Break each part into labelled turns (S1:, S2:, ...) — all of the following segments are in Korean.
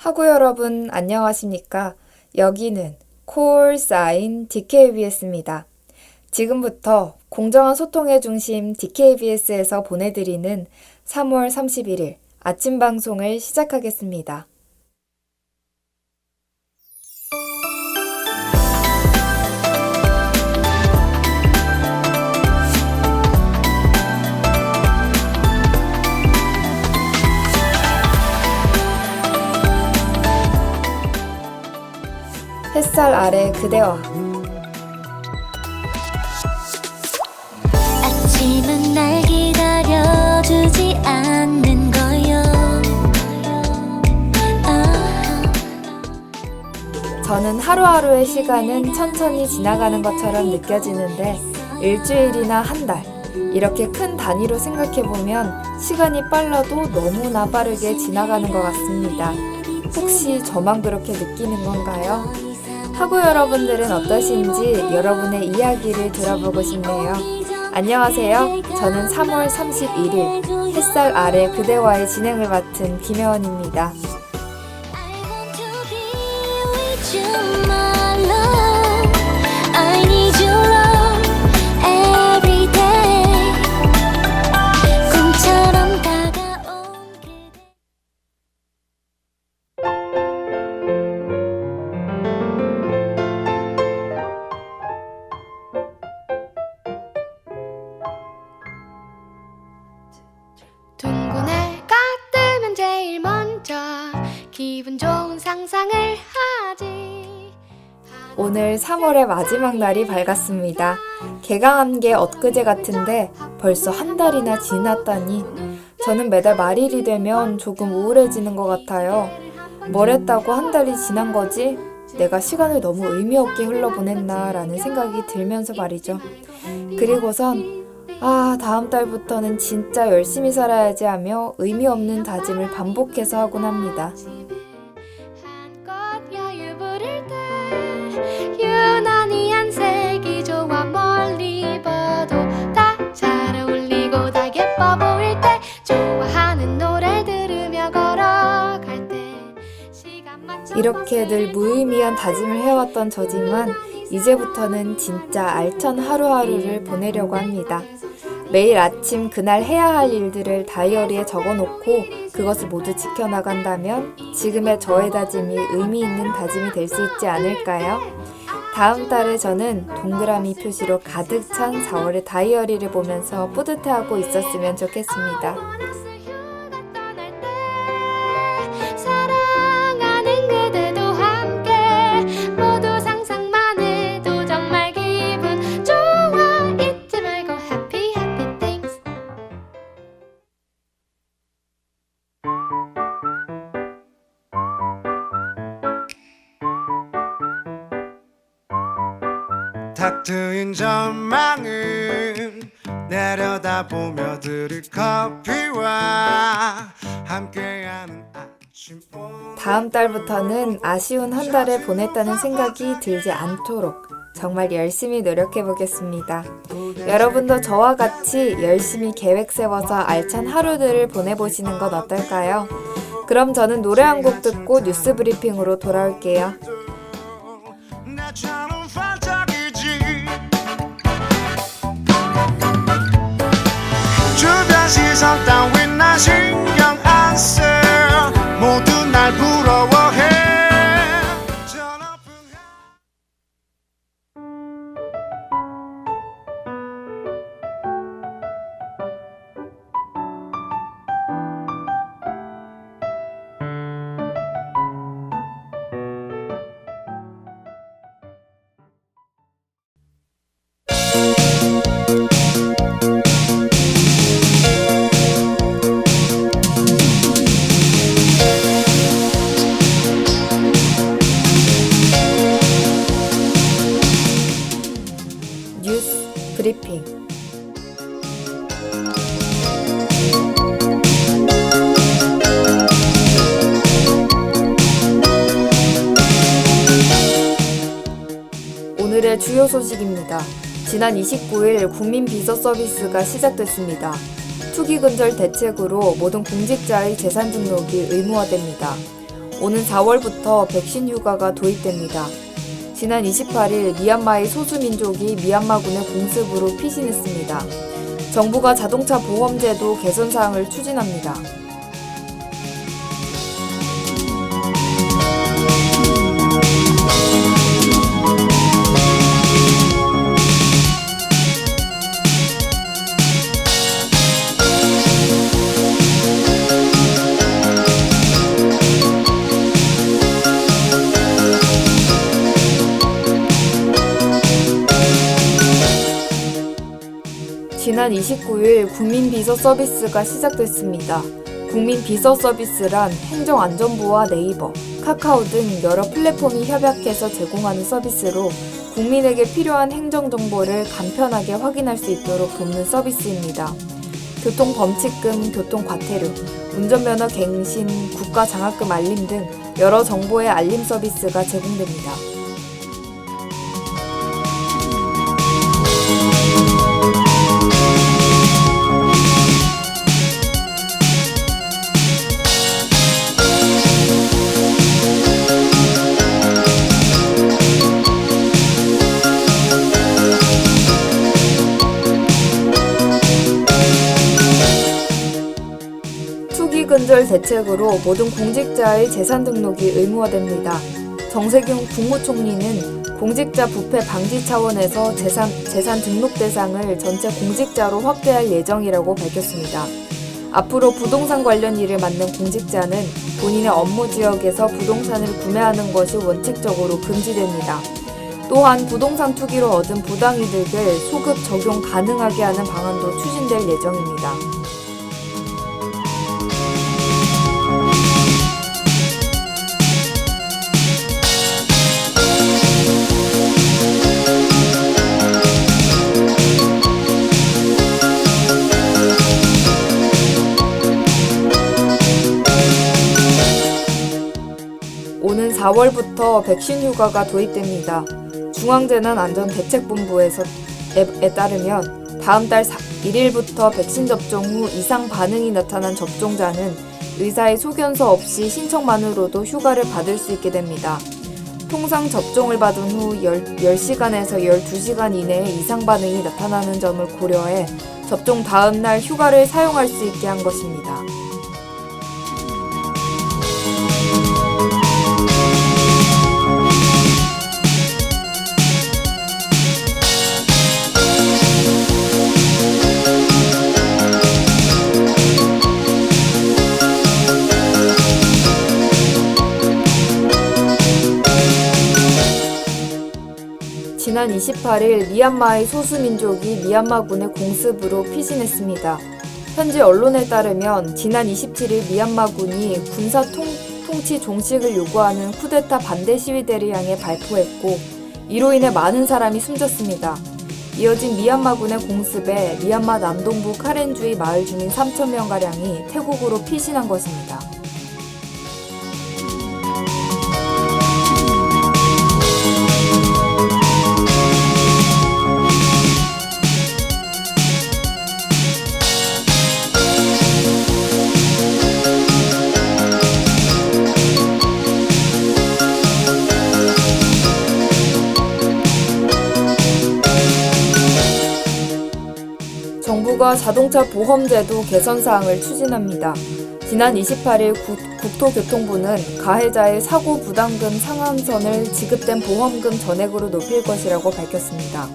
S1: 하구 여러분 안녕하십니까? 여기는 콜 사인 DKBS입니다. 지금부터 공정한 소통의 중심 DKBS에서 보내드리는 3월 31일 아침 방송을 시작하겠습니다. 햇살 아래 그대와
S2: 아침은 날 기다려주지 않는 거요. 아,
S1: 저는 하루하루의 시간은 천천히 지나가는 것처럼 느껴지는데 일주일이나 한 달, 이렇게 큰 단위로 생각해보면 시간이 빨라도 너무나 빠르게 지나가는 것 같습니다. 혹시 저만 그렇게 느끼는 건가요? 하고 여러분들은 어떠신지 여러분의 이야기를 들어보고 싶네요. 안녕하세요. 저는 3월 31일 햇살 아래 그대와의 진행을 맡은 김혜원입니다. 3월의 마지막 날이 밝았습니다. 개강한 게 엊그제 같은데 벌써 한 달이나 지났다니 저는 매달 말일이 되면 조금 우울해지는 것 같아요. 뭘 했다고 한 달이 지난 거지? 내가 시간을 너무 의미 없게 흘러보냈나 라는 생각이 들면서 말이죠. 그리고선 아, 다음 달부터는 진짜 열심히 살아야지 하며 의미 없는 다짐을 반복해서 하곤 합니다.
S3: 봐도 다 잘 어울리고 다 예뻐 보일 때 좋아하는 노래 들으며 걸어갈 때 시간
S1: 이렇게 늘 무의미한 다짐을 해왔던 저지만 이제부터는 진짜 알찬 하루하루를 보내려고 합니다. 매일 아침 그날 해야 할 일들을 다이어리에 적어 놓고 그것을 모두 지켜나간다면 지금의 저의 다짐이 의미 있는 다짐이 될 수 있지 않을까요? 다음 달에 저는 동그라미 표시로 가득 찬 4월의 다이어리를 보면서 뿌듯해하고 있었으면 좋겠습니다.
S4: 탁 트인 전망을 내려다보며 들을 커피와 함께하는 아침 오-
S1: 다음 달부터는 아쉬운 한 달을 보냈다는 생각이 들지 않도록 정말 열심히 노력해 보겠습니다. 여러분도 저와 같이 열심히 계획 세워서 알찬 하루들을 보내보시는 건 어떨까요? 그럼 저는 노래 한 곡 듣고 뉴스 브리핑으로 돌아올게요.
S4: 주
S1: 브리핑 오늘의 주요 소식입니다. 지난 29일 국민 비서 서비스가 시작됐습니다. 투기 근절 대책으로 모든 공직자의 재산 등록이 의무화됩니다. 오는 4월부터 백신 휴가가 도입됩니다. 지난 28일 미얀마의 소수민족이 미얀마군의 공습으로 피신했습니다. 정부가 자동차 보험제도 개선 사항을 추진합니다. 지난 29일 국민비서 서비스가 시작됐습니다. 국민비서 서비스란 행정안전부와 네이버, 카카오 등 여러 플랫폼이 협약해서 제공하는 서비스로 국민에게 필요한 행정정보를 간편하게 확인할 수 있도록 돕는 서비스입니다. 교통범칙금, 교통과태료, 운전면허 갱신, 국가장학금 알림 등 여러 정보의 알림 서비스가 제공됩니다. 대책으로 모든 공직자의 재산 등록이 의무화됩니다. 정세균 국무총리는 공직자 부패 방지 차원에서 재산, 재산 등록 대상을 전체 공직자로 확대할 예정이라고 밝혔습니다. 앞으로 부동산 관련 일을 맡는 공직자는 본인의 업무 지역에서 부동산을 구매하는 것이 원칙적으로 금지됩니다. 또한 부동산 투기로 얻은 부당이득을 소급 적용 가능하게 하는 방안도 추진될 예정입니다. 4월부터 백신 휴가가 도입됩니다. 중앙재난안전대책본부에서 에 따르면 다음 달 1일부터 백신 접종 후 이상 반응이 나타난 접종자는 의사의 소견서 없이 신청만으로도 휴가를 받을 수 있게 됩니다. 통상 접종을 받은 후 10, 10시간에서 12시간 이내에 이상 반응이 나타나는 점을 고려해 접종 다음 날 휴가를 사용할 수 있게 한 것입니다. 지난 28일 미얀마의 소수민족이 미얀마군의 공습으로 피신했습니다. 현지 언론에 따르면 지난 27일 미얀마군이 군사 통, 통치 종식을 요구하는 쿠데타 반대 시위대를 향해 발포했고 이로 인해 많은 사람이 숨졌습니다. 이어진 미얀마군의 공습에 미얀마 남동부 카렌주의 마을 주민 3천명가량이 태국으로 피신한 것입니다. 정부가 자동차 보험제도 개선 사항을 추진합니다. 지난 28일 국, 국토교통부는 가해자의 사고 부담금 상한선을 지급된 보험금 전액으로 높일 것이라고 밝혔습니다.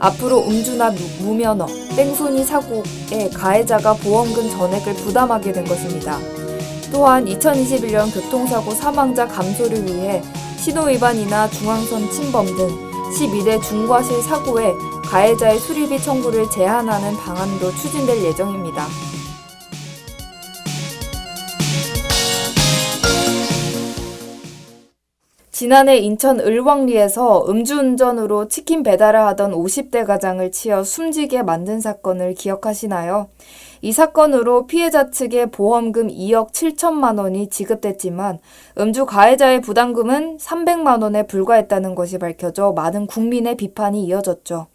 S1: 앞으로 음주나 무- 무면허, 땡손이 사고에 가해자가 보험금 전액을 부담하게 된 것입니다. 또한 2021년 교통사고 사망자 감소를 위해 신호위반이나 중앙선 침범 등 12대 중과실 사고에 가해자의 수리비 청구를 제한하는 방안도 추진될 예정입니다. 지난해 인천 을왕리에서 음주운전으로 치킨 배달을 하던 50대 가장을 치어 숨지게 만든 사건을 기억하시나요? 이 사건으로 피해자 측에 보험금 2억 7천만 원이 지급됐지만 음주 가해자의 부담금은 300만 원에 불과했다는 것이 밝혀져 많은 국민의 비판이 이어졌죠.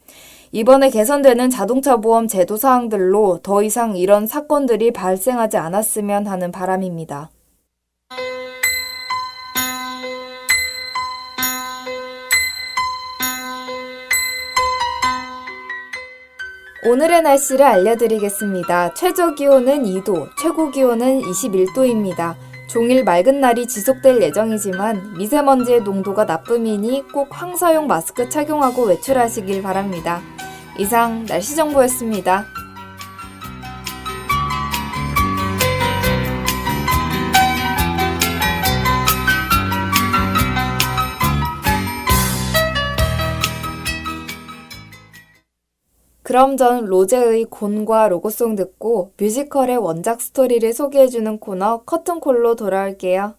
S1: 이번에 개선되는 자동차 보험 제도 사항들로 더 이상 이런 사건들이 발생하지 않았으면 하는 바람입니다. 오늘의 날씨를 알려드리겠습니다. 최저 기온은 2도, 최고 기온은 21도입니다. 종일 맑은 날이 지속될 예정이지만 미세먼지의 농도가 나쁨이니 꼭 황사용 마스크 착용하고 외출하시길 바랍니다. 이상 날씨 정보였습니다. 그럼 전 로제의 곤과 로고송 듣고 뮤지컬의 원작 스토리를 소개해주는 코너 커튼콜로 돌아올게요.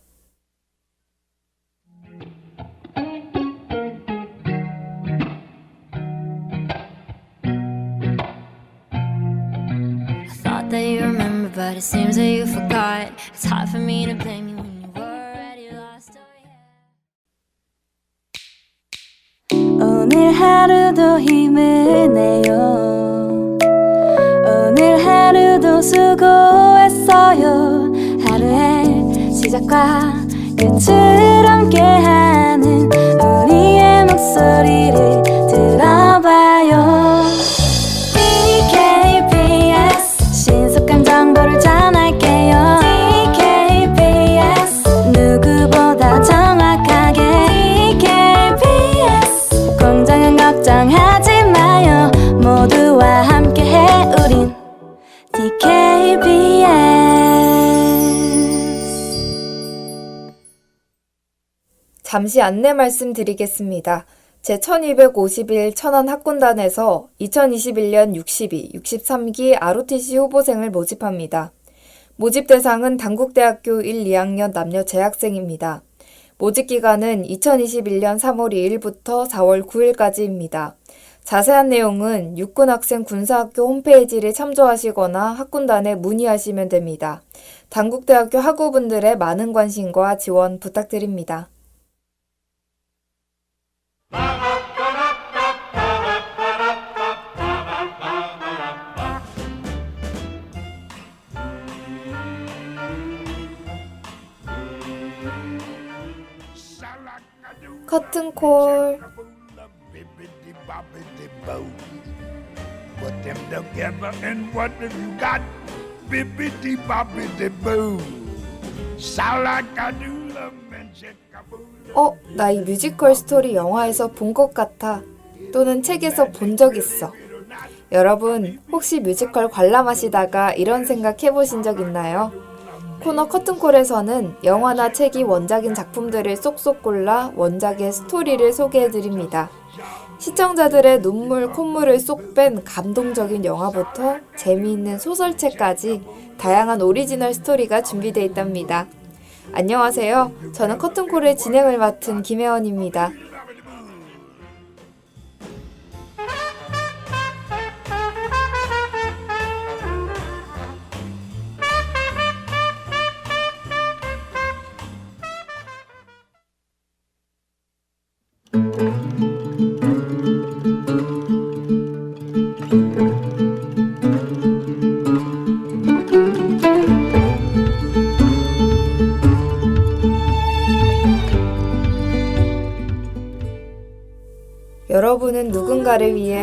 S5: 오늘 하루도 힘을 내요. 오늘 하루도 수고했어요. 하루의 시작과 끝을 함께하는 우리의 목소리를
S1: 잠시 안내 말씀드리겠습니다. 제1251 천안 학군단에서 2021년 62, 63기 ROTC 후보생을 모집합니다. 모집 대상은 당국대학교 1, 2학년 남녀 재학생입니다. 모집 기간은 2021년 3월 2일부터 4월 9일까지입니다. 자세한 내용은 육군학생 군사학교 홈페이지를 참조하시거나 학군단에 문의하시면 됩니다. 당국대학교 학우분들의 많은 관심과 지원 부탁드립니다. 커튼콜. 어, 나 이 뮤지컬 스토리 영화에서 본 것 같아. 또는 책에서 본 적 있어. 여러분, 혹시 뮤지컬 관람하시다가 이런 생각 해보신 적 있나요? 코너 커튼콜에서는 영화나 책이 원작인 작품들을 쏙쏙 골라 원작의 스토리를 소개해드립니다. 시청자들의 눈물, 콧물을 쏙 뺀 감동적인 영화부터 재미있는 소설책까지 다양한 오리지널 스토리가 준비되어 있답니다. 안녕하세요. 저는 커튼콜의 진행을 맡은 김혜원입니다.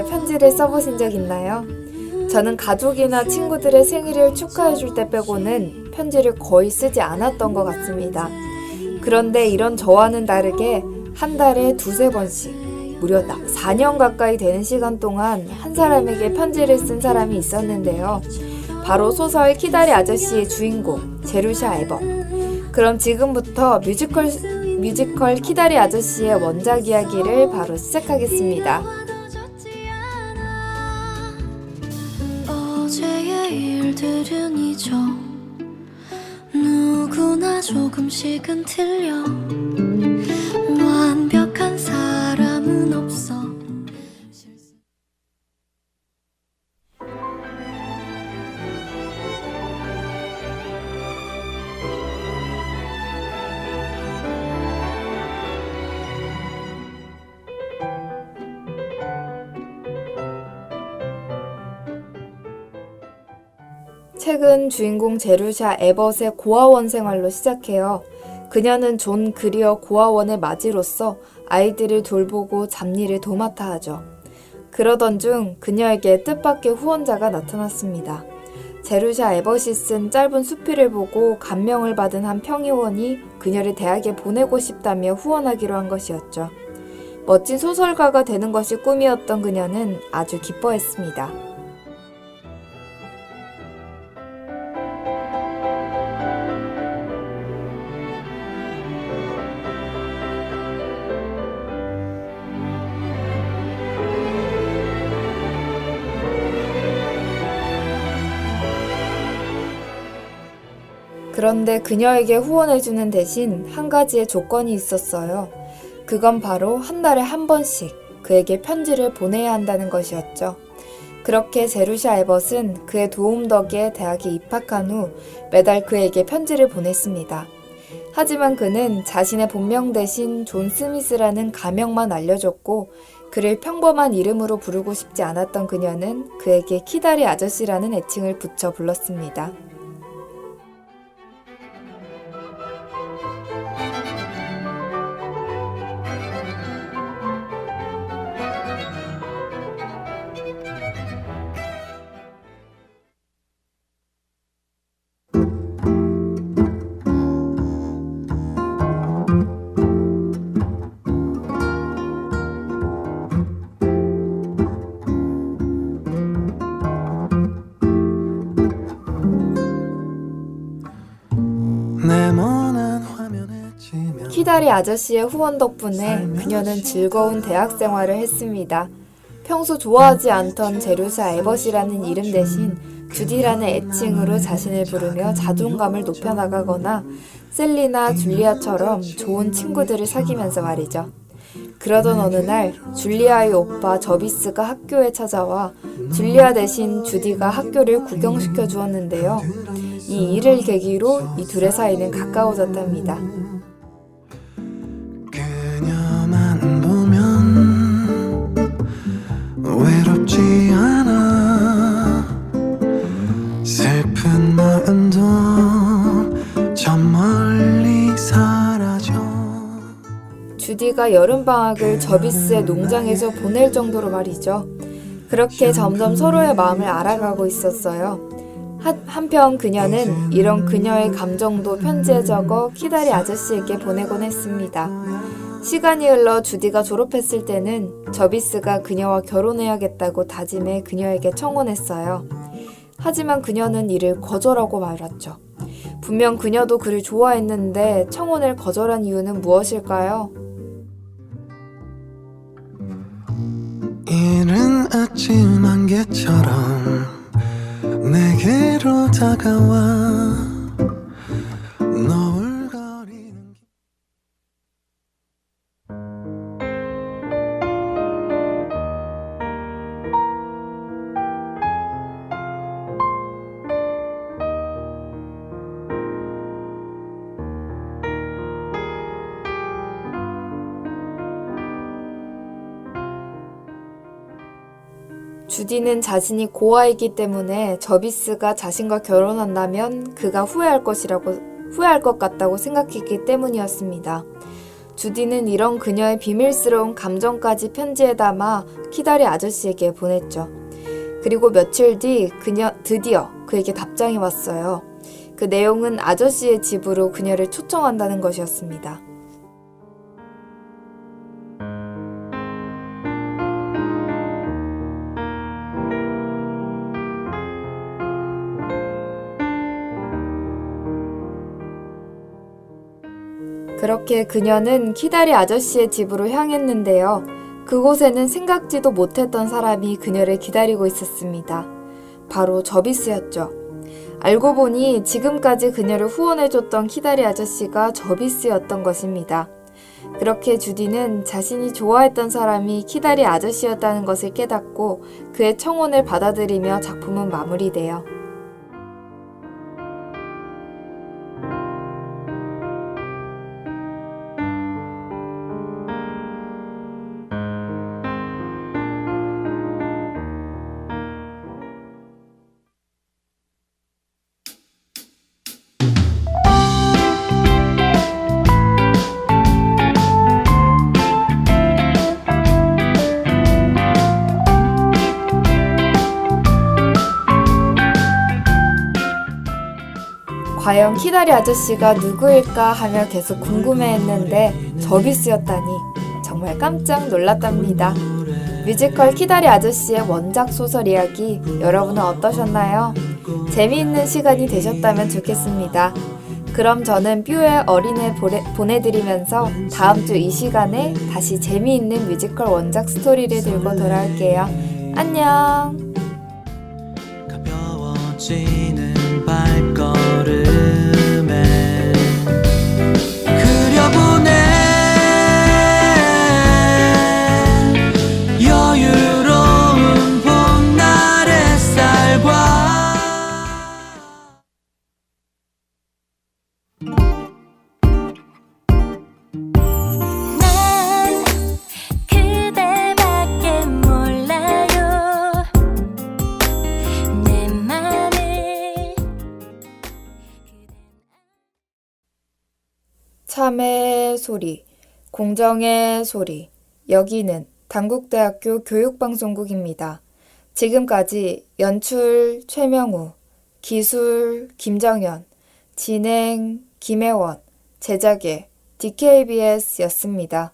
S1: 편지를 써보신 적 있나요? 저는 가족이나 친구들의 생일을 축하해줄 때 빼고는 편지를 거의 쓰지 않았던 것 같습니다. 그런데 이런 저와는 다르게 한 달에 두세 번씩 무려 4년 가까이 되는 시간 동안 한 사람에게 편지를 쓴 사람이 있었는데요. 바로 소설 키다리 아저씨의 주인공 제루샤 에버. 그럼 지금부터 뮤지컬 뮤지컬 키다리 아저씨의 원작 이야기를 바로 시작하겠습니다.
S2: 조금씩은 틀려
S1: 책은 주인공 제루샤 에벗의 고아원 생활로 시작해요. 그녀는 존 그리어 고아원의 맞이로서 아이들을 돌보고 잡일을 도맡아 하죠. 그러던 중 그녀에게 뜻밖의 후원자가 나타났습니다. 제루샤 에버시 쓴 짧은 수필을 보고 감명을 받은 한 평의원이 그녀를 대학에 보내고 싶다며 후원하기로 한 것이었죠. 멋진 소설가가 되는 것이 꿈이었던 그녀는 아주 기뻐했습니다. 그런데 그녀에게 후원해주는 대신 한 가지의 조건이 있었어요. 그건 바로 한 달에 한 번씩 그에게 편지를 보내야 한다는 것이었죠. 그렇게 제루샤 에벗은 그의 도움 덕에 대학에 입학한 후 매달 그에게 편지를 보냈습니다. 하지만 그는 자신의 본명 대신 존 스미스라는 가명만 알려줬고 그를 평범한 이름으로 부르고 싶지 않았던 그녀는 그에게 키다리 아저씨라는 애칭을 붙여 불렀습니다. 아저씨의 후원 덕분에 그녀는 즐거운 대학 생활을 했습니다. 평소 좋아하지 않던 제루사 에벗이라는 이름 대신 주디라는 애칭으로 자신을 부르며 자존감을 높여나가거나 셀리나 줄리아처럼 좋은 친구들을 사귀면서 말이죠. 그러던 어느 날 줄리아의 오빠 저비스가 학교에 찾아와 줄리아 대신 주디가 학교를 구경시켜 주었는데요. 이 일을 계기로 이 둘의 사이는 가까워졌답니다. 주디가 여름방학을 저비스의 농장에서 보낼 정도로 말이죠. 그렇게 점점 서로의 마음을 알아가고 있었어요. 한, 한편 그녀는 이런 그녀의 감정도 편지에 적어 키다리 아저씨에게 보내곤 했습니다. 시간이 흘러 주디가 졸업했을 때는 저비스가 그녀와 결혼해야겠다고 다짐해 그녀에게 청혼했어요. 하지만 그녀는 이를 거절하고 말았죠. 분명 그녀도 그를 좋아했는데 청혼을 거절한 이유는 무엇일까요?
S6: 이른 아침 안개처럼 내게로 다가와
S1: 주디는 자신이 고아이기 때문에 저비스가 자신과 결혼한다면 그가 후회할 것이라고 후회할 것 같다고 생각했기 때문이었습니다. 주디는 이런 그녀의 비밀스러운 감정까지 편지에 담아 키다리 아저씨에게 보냈죠. 그리고 며칠 뒤 그녀 드디어 그에게 답장이 왔어요. 그 내용은 아저씨의 집으로 그녀를 초청한다는 것이었습니다. 그렇게 그녀는 키다리 아저씨의 집으로 향했는데요. 그곳에는 생각지도 못했던 사람이 그녀를 기다리고 있었습니다. 바로 저비스였죠. 알고 보니 지금까지 그녀를 후원해줬던 키다리 아저씨가 저비스였던 것입니다. 그렇게 주디는 자신이 좋아했던 사람이 키다리 아저씨였다는 것을 깨닫고 그의 청혼을 받아들이며 작품은 마무리돼요. 과연 키다리 아저씨가 누구일까 하며 계속 궁금해했는데 저비스였다니 정말 깜짝 놀랐답니다. 뮤지컬 키다리 아저씨의 원작 소설 이야기 여러분은 어떠셨나요? 재미있는 시간이 되셨다면 좋겠습니다. 그럼 저는 뷰의 어린애 보내, 보내 드리면서 다음 주 이 시간에 다시 재미있는 뮤지컬 원작 스토리를 들고 돌아올게요. 안녕! 소리, 공정의 소리. 여기는 당국대학교 교육방송국입니다. 지금까지 연출 최명우, 기술 김정현, 진행 김혜원, 제작의 DKBS였습니다.